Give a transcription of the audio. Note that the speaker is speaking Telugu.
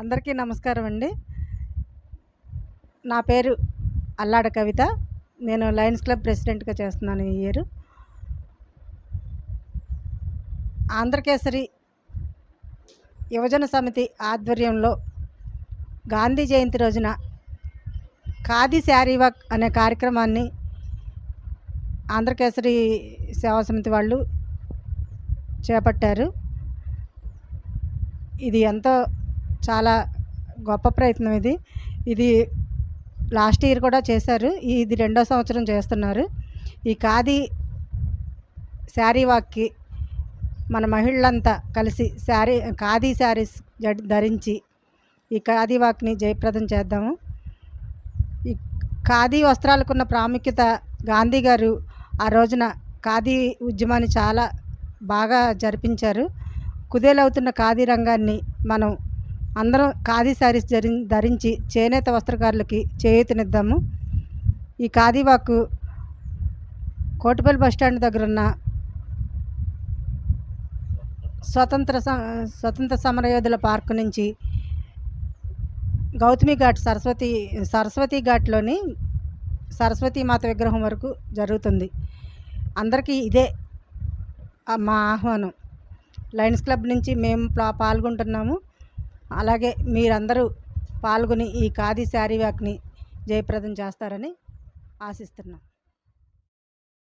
అందరికీ నమస్కారం అండి. నా పేరు అల్లాడ కవిత. నేను లయన్స్ క్లబ్ ప్రెసిడెంట్గా చేస్తున్నాను ఈ ఇయర్. ఆంధ్రకేసరి యువజన సమితి ఆధ్వర్యంలో గాంధీ జయంతి రోజున ఖాదీ శారీ వాక్ అనే కార్యక్రమాన్ని ఆంధ్రకేసరి సేవా సమితి వాళ్ళు చేపట్టారు. ఇది ఎంతో చాలా గొప్ప ప్రయత్నం ఇది. ఇది లాస్ట్ ఇయర్ కూడా చేశారు. ఇది రెండో సంవత్సరం చేస్తున్నారు. ఈ ఖాదీ శారీ వాక్కి మన మహిళలంతా కలిసి శారీ ఖాదీ శారీస్ ధరించి ఈ ఖాదీ వాక్ని జయప్రదం చేద్దాము. ఈ ఖాదీ వస్త్రాలకున్న ప్రాముఖ్యత గాంధీ గారు ఆ రోజున ఖాదీ ఉద్యమాన్ని చాలా బాగా జరిపించారు. కుదేలవుతున్న ఖాదీ రంగాన్ని మనం అందరం ఖాదీ శారీస్ జరి ధరించి చేనేత వస్త్రకారులకి చేయూతనిద్దాము. ఈ ఖాదీ వాకు కోటిపల్లి బస్ స్టాండ్ దగ్గర ఉన్న స్వతంత్ర స- స్వతంత్ర సమరయోధుల పార్క్ నుంచి గౌతమి ఘాట్ సరస్వతి సరస్వతి ఘాట్లోని సరస్వతి మాత విగ్రహం వరకు జరుగుతుంది. అందరికీ ఇదే మా ఆహ్వానం. లయన్స్ క్లబ్ నుంచి మేము పాల్గొంటున్నాము. అలాగే మీరందరూ పాల్గొని ఈ ఖాదీ శారీ వాక్ని జయప్రదం చేస్తారని ఆశిస్తున్నాం.